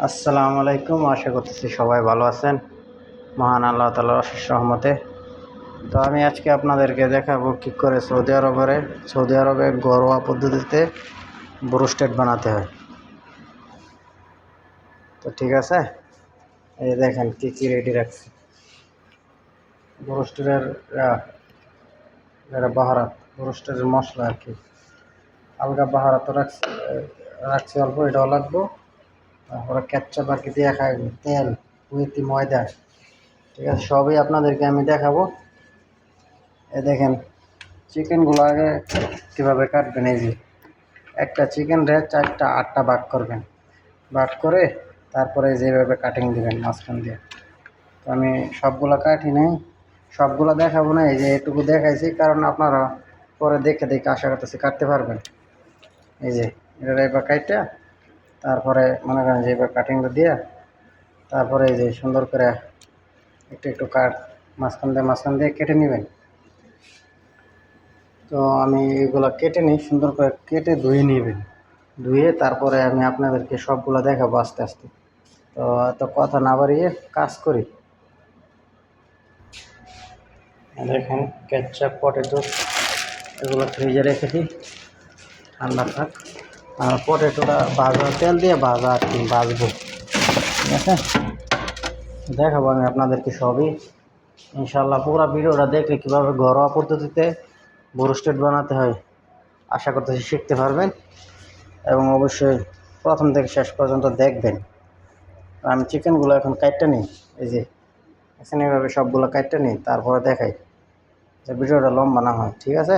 আসসালামু আলাইকুম। আশা করতেছি সবাই ভালো আছেন। মহান আল্লাহ তালার অশেষ রহমতে। তো আমি আজকে আপনাদেরকে দেখাবো কী করে সৌদি আরবের, সৌদি আরবে ঘরোয়া পদ্ধতিতে ব্রোস্টেড বানাতে হয়। তো ঠিক আছে? এই দেখেন কী কী রেডি রাখছি। ব্রোস্টেডের এটা বাহারাত ব্রোস্টেডের মশলা আর কি। হালকা বাহারাত রাখছি রাখছি অল্প, এটাও লাগবো। তারপরে ক্যাপচাপ আর কি দিয়ে তেল উইথ ময়দা, ঠিক আছে, সবই আপনাদেরকে আমি দেখাবো। এ দেখেন, চিকেনগুলো আগে কীভাবে কাটবেন, এই যে একটা চিকেন রে চারটা, আটটা ভাগ করবেন। ভাগ করে তারপরে যেভাবে কাটিং দিবেন মাঝখান দিয়ে। তো আমি সবগুলো কাটি নাই, সবগুলো দেখাবো না, এই যে এটুকু দেখাইছি, কারণ আপনারা পরে দেখে দেখে আশা করতেছি কাটতে পারবেন। এই যে, এটা এবার কাইটা তারপরে মনে করেন যে এবার কাটিংটা দিয়ে তারপরে এই যে সুন্দর করে একটু একটু কাট মাঝখান দিয়ে মাঝখান দিয়ে কেটে নেবেন। তো আমি এগুলো কেটে নিই, সুন্দর করে কেটে ধুয়ে নেবেন। ধুয়ে তারপরে আমি আপনাদেরকে সবগুলো দেখাবো আস্তে আস্তে। তো এত কথা না বাড়িয়ে কাজ করি। দেখেন কেচাপ পটেটো এগুলো ফ্রিজে রেখে দিই। ঠান্ডা থাক। আর পটেটোটা ভাজা তেল দিয়ে ভাজা আর কি ভাজবো ঠিক আছে? দেখাবো আমি আপনাদেরকে সবই। ইনশাল্লাহ পুরো ভিডিওটা দেখলে কীভাবে ঘরোয়া পদ্ধতিতে ব্রোস্টেড বানাতে হয়, আশা করতেছি শিখতে পারবেন এবং অবশ্যই প্রথম থেকে শেষ পর্যন্ত দেখবেন। আমি চিকেনগুলো এখন কাটতে নিই, এই যে এখানে এভাবে সবগুলো কাটতে নিই, তারপরে দেখাই যে ভিডিওটা লম্বা না হয়, ঠিক আছে?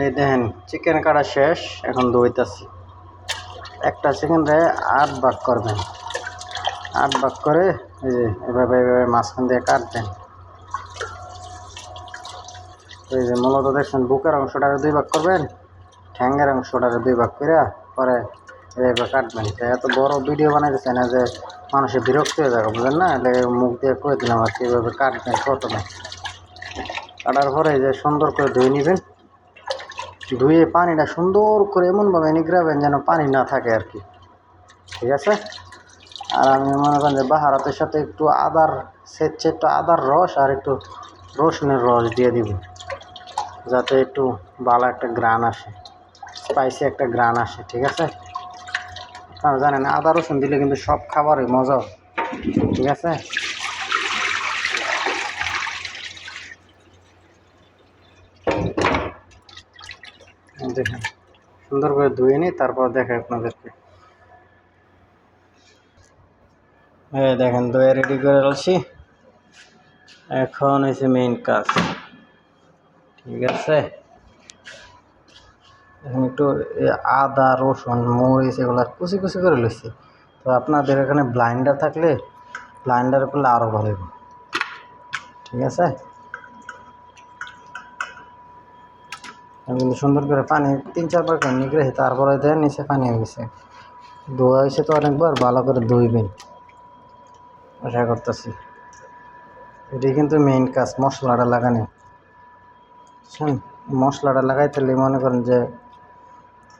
এই দেখেন চিকেন কাটা শেষ, এখন দইতাছি। একটা চিকেন রে আট ভাগ করবেন। আট ভাগ করে এই যে এভাবে এভাবে মাঝখান দিয়ে কাটবেন। এই যে মূলত দেখছেন, বুকের অংশটাকে দুই ভাগ করবেন, ঠ্যাঙ্গের অংশটাকে দুই ভাগ করে পরে এইভাবে কাটবেন। তো এত বড় ভিডিও বানাইতেছে না যে মানুষের বিরক্ত হয়ে যাবে, বুঝলেন না? এলে মুখ দিয়ে করে দিলাম আর কি, এভাবে কাটবেন প্রথমে। কাটার পরে যে সুন্দর করে ধুয়ে নেবেন। ধুয়ে পানিটা সুন্দর করে এমনভাবে নিগড়াবেন যেন পানি না থাকে আর কি। ঠিক আছে? আর আমি মনে করেন যে বাহারাতের সাথে একটু আদার সেচ্ছে একটু আদার রস আর একটু রসুনের রস দিয়ে দিব। যাতে একটু ভালো একটা গ্রান আসে, স্পাইসি একটা গ্রান আসে, ঠিক আছে? আপনারা জানেন আদা রসুন দিলে কিন্তু সব খাবারই মজা, ঠিক আছে? দেখেন। সুন্দর করে ধুয়ে নিই তারপর দেখাই আপনাদেরকে। হ্যাঁ দেখেন দই রেডি করে রাখছি এখন হয়েছে মেইন কাজ। ঠিক আছে? এখন একটু আদা, রসুন, মরিচ এগুলো কুচি কুচি করে লইছি। তো আপনাদের এখানে ব্লাইন্ডার থাকলে ব্লাইন্ডার করলে আরও ভালো ঠিক আছে? কিন্তু সুন্দর করে পানি তিন, চারবার করে নিগড়ে তারপরে দেয় নিচে পানি হয়ে গেছে। ধোয়া হয়েছে তো অনেকবার, ভালো করে ধুইবেন আশা করতেছি। এটাই কিন্তু মেইন কাজ, মশলাটা লাগানো। বুঝছেন মশলাটা লাগাইতে মনে করেন যে,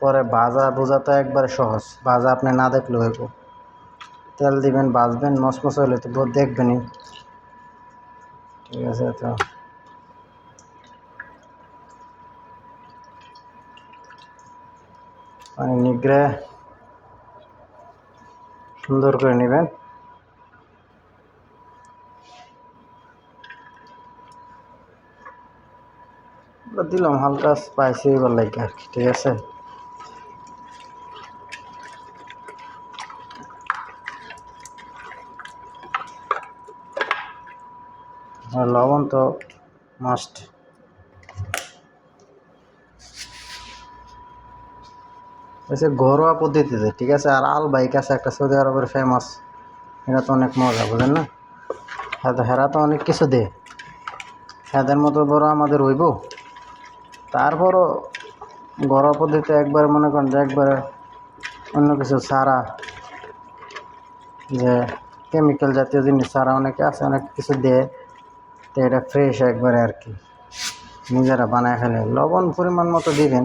পরে ভাজা বোঝা তো একবারে সহজ। ভাজা আপনি না দেখলে হইব। তেল দিবেন, ভাজবেন, মশমশ হলে তো দেখবেনই। ঠিক আছে তো। পানি নিগড়ে সুন্দর করে নেবেন দিলাম হালকা স্পাইসি এবার লাগে আর কি ঠিক আছে লবণ তো মাস্ট হচ্ছে ঘরোয়া পদ্ধতিতে, ঠিক আছে? আর আল বাইক আছে, একটা সৌদি আরবের ফেমাস এটা তো অনেক মজা বুঝেন না? হ্যাঁ তো হেরা তো অনেক কিছু দে। হেদের মতো বড় আমাদের হইব। তারপরও ঘরোয়া পদ্ধতিতে একবার মনে করেন যে একবারে অন্য কিছু সারা যে কেমিক্যাল জাতীয় জিনিস সারা অনেকে আছে, অনেক কিছু দেয় তো এটা ফ্রেশ একবারে আর কি। নিজেরা বানায় ফেলে। লবণ পরিমাণ মতো দিবেন।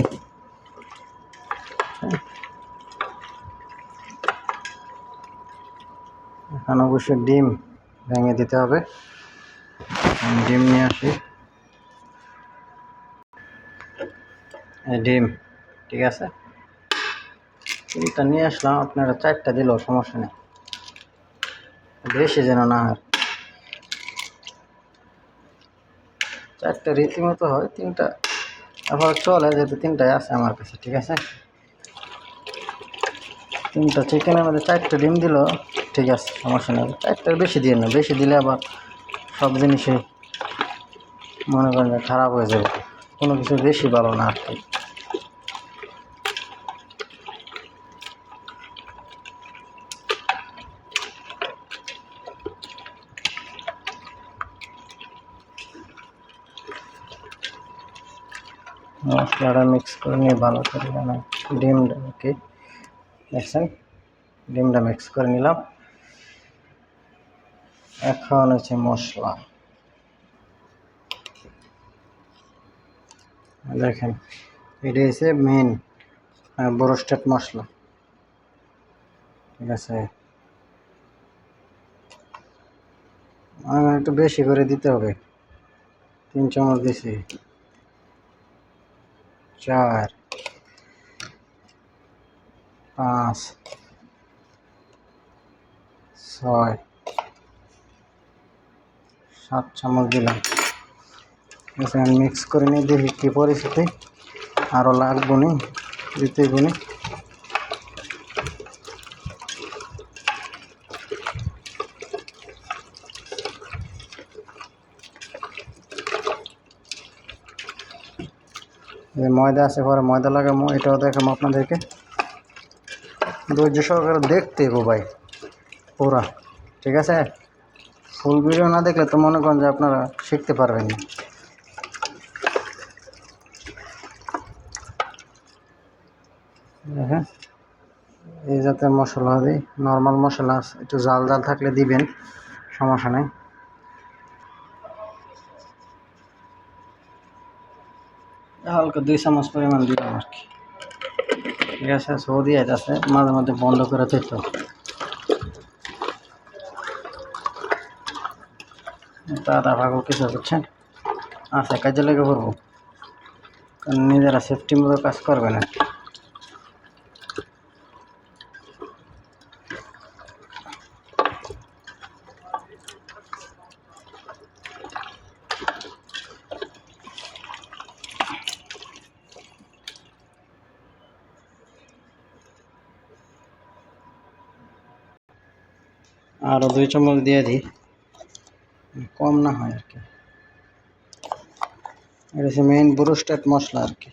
এখন অবশ্যই ডিম ভেঙে দিতে হবে। ডিম নিয়ে আসি। ডিম, ঠিক আছে? তিনটা নিয়ে আসলাম, আপনারা চারটা দিলেও সমস্যা নেই। বেশি যেন না হয়। চারটা রীতিমতো হয়, তিনটা আবার চলে যেহেতু তিনটাই আছে আমার কাছে, ঠিক আছে? তিনটা চিকেনের মধ্যে চারটে ডিম দিল। ঠিক আছে, সমস্যা নেই। চারটার বেশি দিয়ে না বেশি দিলে আবার সব জিনিসই মনে করেন খারাপ হয়ে যাবে। কোনো কিছু বেশি ভালো না আর কি। মশলাটা মিক্স করে নিয়ে ভালো করে ডিমটা ওকে দেখছেন? ডিমটা মিক্স করে নিলাম। এখন হচ্ছে মশলা। দেখেন, এটা হচ্ছে মেন বরস্টেড মশলা। ঠিক আছে? একটু বেশি করে দিতে হবে। তিন চামচ দিছি। চার, পাঁচ, ছয় সাত চামচ দিলাম। এখানে মিক্স করে নিয়ে দেখি কী পরিস্থিতি। আরও লাগবো নি দিতে গুনি যে ময়দা আছে, পরে ময়দা লাগাবো এটাও দেখাবো আপনাদেরকে। ধৈর্য সহকারে দেখতে গো ভাই, পুরা। ঠিক আছে? ফুল ভিডিও না দেখলে তো মনে করেন যে আপনারা শিখতে পারবেন দেখেন এই যাতে মশলা দিই নর্মাল মশলা একটু জাল জাল থাকলে দিবেন, সমস্যা নেই। হালকা দুই চামচ পরিমাণ দিলাম আর কি। ঠিক আছে, সৌদি আছে, মাঝে মধ্যে বন্ধ করে দিত দাদা ভাগো কিছু বুঝছেন? আচ্ছা কাজে লেগে পড়ব নিজেরা সেফটি মতো কাজ করবে না। আরও দুই চামচ দিয়ে দিই। কম না হয় আর কি। এটা হচ্ছে মেইন ব্রুস্টেড মশলা আর কি।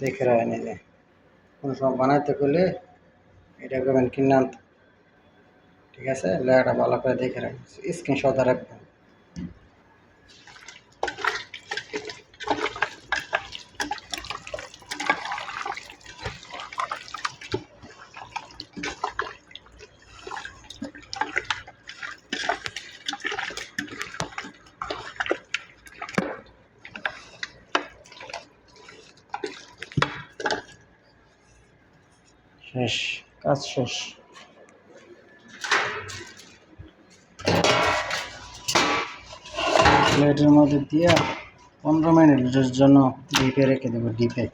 দেখে রাখেন এই যে। কোনো সময় বানাইতে করলে এটা করবেন কিনে ঠিক আছে? লেখাটা ভালো করে দেখে রাখবেন স্ক্রিনশট রাখবেন শেষ কাজ শেষ। প্লেটের মধ্যে দিয়ে পনেরো মিনিটের জন্য ডিপে রেখে দেবো ডিপে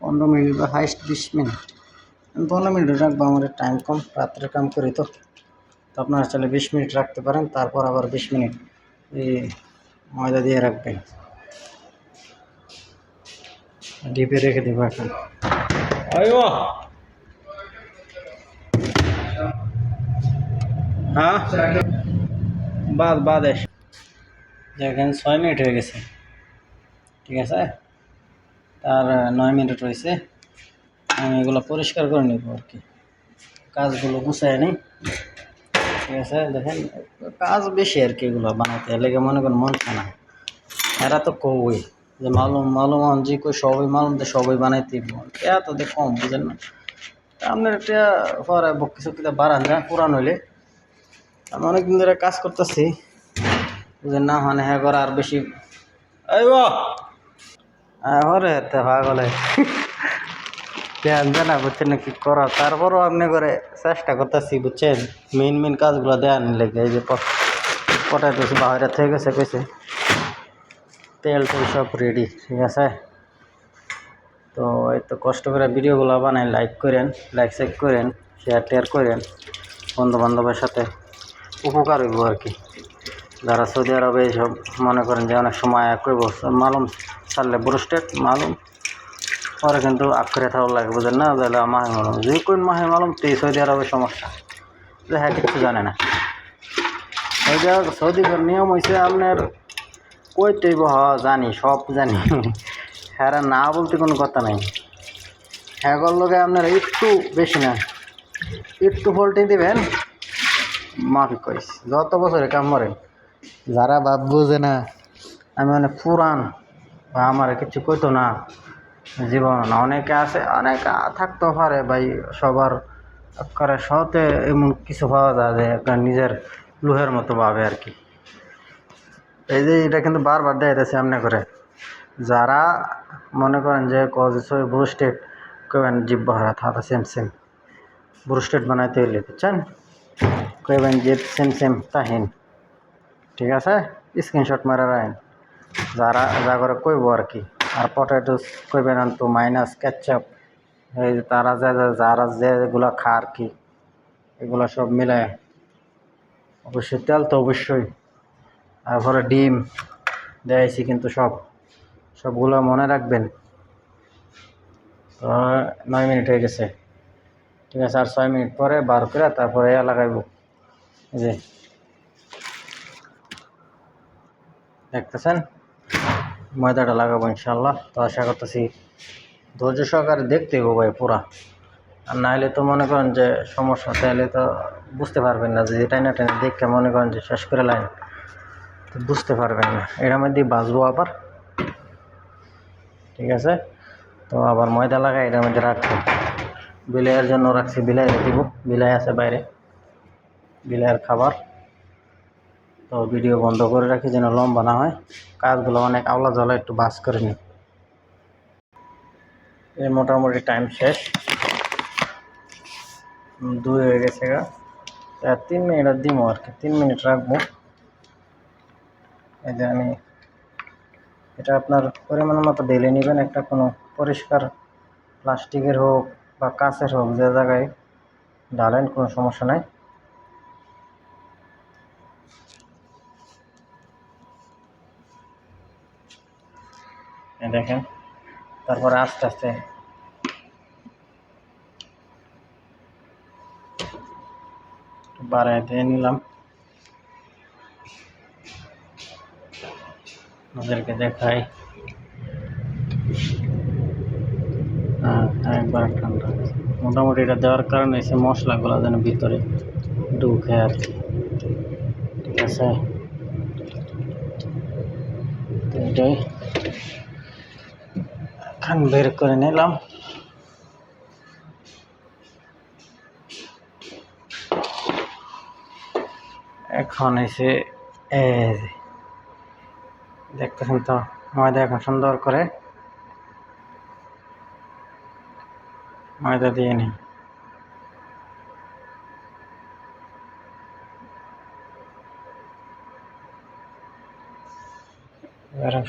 পনেরো মিনিট বা হাইস্ট বিশ মিনিট। আমি পনেরো মিনিট রাখব আমাদের টাইম কম রাত্রে কাম করি তো। তো আপনারা চাইলে বিশ মিনিট রাখতে পারেন তারপর আবার বিশ মিনিট এই ময়দা দিয়ে রাখবেন। ডিপে রেখে দেবো এখন। হ্যাঁ? বাদ বাদ এস। দেখেন ছয় মিনিট হয়ে গেছে। ঠিক আছে? তার নয় মিনিট রয়েছে। আমি এগুলো পরিষ্কার করে নেব আর কি। কাজগুলো গুছাই নিই। ঠিক আছে, দেখেন, কাজ বেশি আর কি এগুলো বানাইতে লেগে মনে করেন মন না এরা তো কই, যে মালুম মালুম যে কই সবই মালুম, তো সবই বানাইতে এত তো দেখ কম, বুঝেন না? আপনার এটা পরে বক্কি চক্কিতে বাড়ান যায় পুরান হইলে। আমি অনেকদিন ধরে কাজ করতেছি। বুঝেন না মানে হ্যাঁ আর বেশি আইব হরে তে ভাগলে ধ্যান দেন না বুঝছেন কি করা? তারপরও আপনি করে চেষ্টা করতেছি, বুঝছেন? মেন মেন কাজগুলো দেন লেগে, এই যে পটাইতেছি বাইরে থেকে গেছে, কইছে। তেল টেল সব রেডি ঠিক আছে? তো এই তো কষ্ট করে ভিডিওগুলো বানাই লাইক করেন লাইক শেক করেন শেয়ার টেয়ার করেন। বন্ধু বান্ধবের সাথে উপকার হইব আর কি। যারা সৌদি আরবে এইসব মনে করেন যে অনেক সময় কইব মালুম ছাড়লে ব্রুস্টেড, মালুম। পরে কিন্তু আক্ষরে থাকা লাগে, বুঝেন না? তাহলে মাহে মালুম। যে কোন মাহে মালুম, তো সৌদি আরবের সমস্যা। যে হ্যাঁ কিছু জানে না। ওই যে সৌদি নিয়ম হয়েছে আপনার কই তৈব হ, জানি, সব জানি। হ্যাঁ না বলতে কোনো কথা নাই। হ্যাঁ লোকে আপনার একটু বেশি না। একটু ফল্টে দেবেন, মাফি করিস। যত বছরে কাম করেন। যারা ভাব বুঝে না, আমি অনেক পুরান বা আমার কিছু কইতো না জীবন। অনেকে আছে, অনেক থাকতেও পারে ভাই, সবার করে সতে এমন কিছু পাওয়া যায় যে একটা নিজের লোহের মতো ভাবে আর কি। এই যে এটা কিন্তু বারবার দেখাইতেছে এমনি করে। যারা মনে করেন যে কজ ব্রুস্টেড কেবেন জিব্ব হারা থাকা সেম সেম, ব্রুস্টেড বানাইতে হইলে বুঝছেন? কইবেন যে সেম সেম, তাহিন। ঠিক আছে? স্ক্রিনশট মারা রাখেন যারা যা করে কইব আর কি। আর পটেটোস কইবেন তো মাইনাস কেচাপ এই তারা যে যারা যেগুলো খা আর কি, এগুলো সব মিলে। অবশ্যই তেল তো অবশ্যই। তারপরে ডিম দেয়াইছি কিন্তু সব। সবগুলো মনে রাখবেন। নয় মিনিট হয়ে গেছে। ঠিক আছে, আর ছয় মিনিট পরে বার করে তারপরে লাগাইব যে। দেখতেছেন? ময়দাটা লাগাবো ইনশাল্লাহ তো আশা করতেছি ধৈর্য সহকারে দেখতে হইব ভাই পুরা। আর নাহলে তো মনে করেন যে সমস্যা, তাহলে তো বুঝতে পারবেন না যে টাইনা টাইনা দেখে মনে করেন যে শেষ করে লাইন। তো বুঝতে পারবেন না। এর মধ্যে বাঁচবো আবার। ঠিক আছে? তো আবার ময়দা লাগাই এটার মধ্যে রাখব বিলাইয়ের জন্য রাখছি, বিলাই দিব। বিলাই আছে বাইরে। বিলাইয়ের খাবার। তো ভিডিও বন্ধ করে রাখি যেন লম্বা না হয়। কাজগুলো অনেক আওলা জলা একটু বাস করে এই মোটামুটি টাইম শেষ। দুই হয়ে গেছে গা। তিন মিনিট আর দিব আর কি, তিন মিনিট রাখব। এই যে আমি, এটা আপনার পরিমাণ মতো ঢেলে নেবেন, একটা কোনো পরিষ্কার প্লাস্টিকের হোক বা কাঁচের হোক, যে জায়গায় ঢালেন কোনো সমস্যা নাই। দেখেন। তারপরে আস্তে আস্তে। বাড়ায় দিয়ে নিলাম। ওদেরকে দেখাই। হ্যাঁ একবার ঠান্ডা। মোটামুটি এটা দেওয়ার কারণে সে মশলাগুলো যেন ভিতরে ঢুকে আর ঠিক আছে? এটাই। এখন বের করে নিলাম। এখন এসে দেখতেছেন তো, ময়দা এখন সুন্দর করে ময়দা দিয়ে নিই।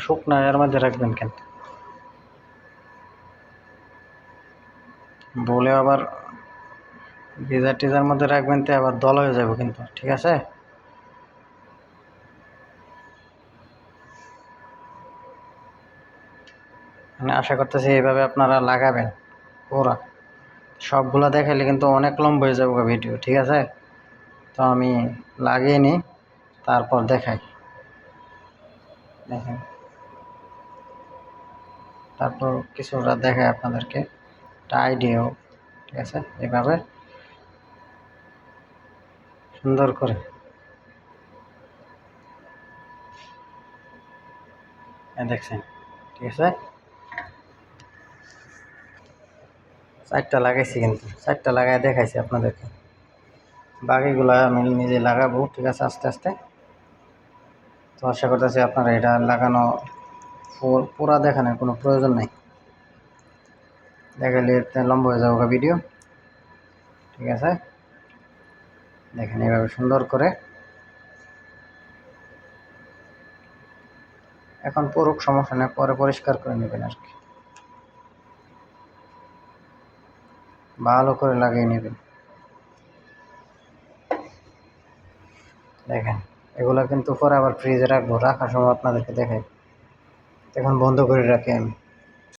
শুকনো এর মধ্যে রাখবেন কেন? বলে আবার ভিজা টিজার মধ্যে রাখবেন তো আবার দল হয়ে যাবে কিন্তু, ঠিক আছে? মানে আশা করতেছি এইভাবে আপনারা লাগাবেন ওরা। সবগুলো দেখাইলে কিন্তু অনেক লম্বা হয়ে যাবে ভিডিও ঠিক আছে? তো আমি লাগিয়ে নিই, তারপর দেখাই। দেখেন। তারপর কিছুটা দেখাই আপনাদেরকে। আইডিয়া হোক ঠিক আছে? এভাবে সুন্দর করে। এই দেখছেন? ঠিক আছে? চারটা লাগাইছি কিন্তু, চারটা লাগাই দেখাইছি আপনাদেরকে। বাকিগুলো আমি নিজে লাগাবো, ঠিক আছে? আস্তে আস্তে। তো আশা করতেছি আপনারা এটা লাগানো পুরা দেখানোর কোনো প্রয়োজন নেই। দেখালে লম্বা হয়ে যাব ভিডিও ঠিক আছে? দেখেন এভাবে সুন্দর করে। এখন পুরুক, সমস্যা নেই, পরে পরিষ্কার করে নেবেন আর কি। ভালো করে লাগিয়ে নেবেন। দেখেন, এগুলো কিন্তু পরে আবার ফ্রিজে রাখব, রাখার সময় আপনাদেরকে দেখাই। এখন বন্ধ করে রাখি আমি।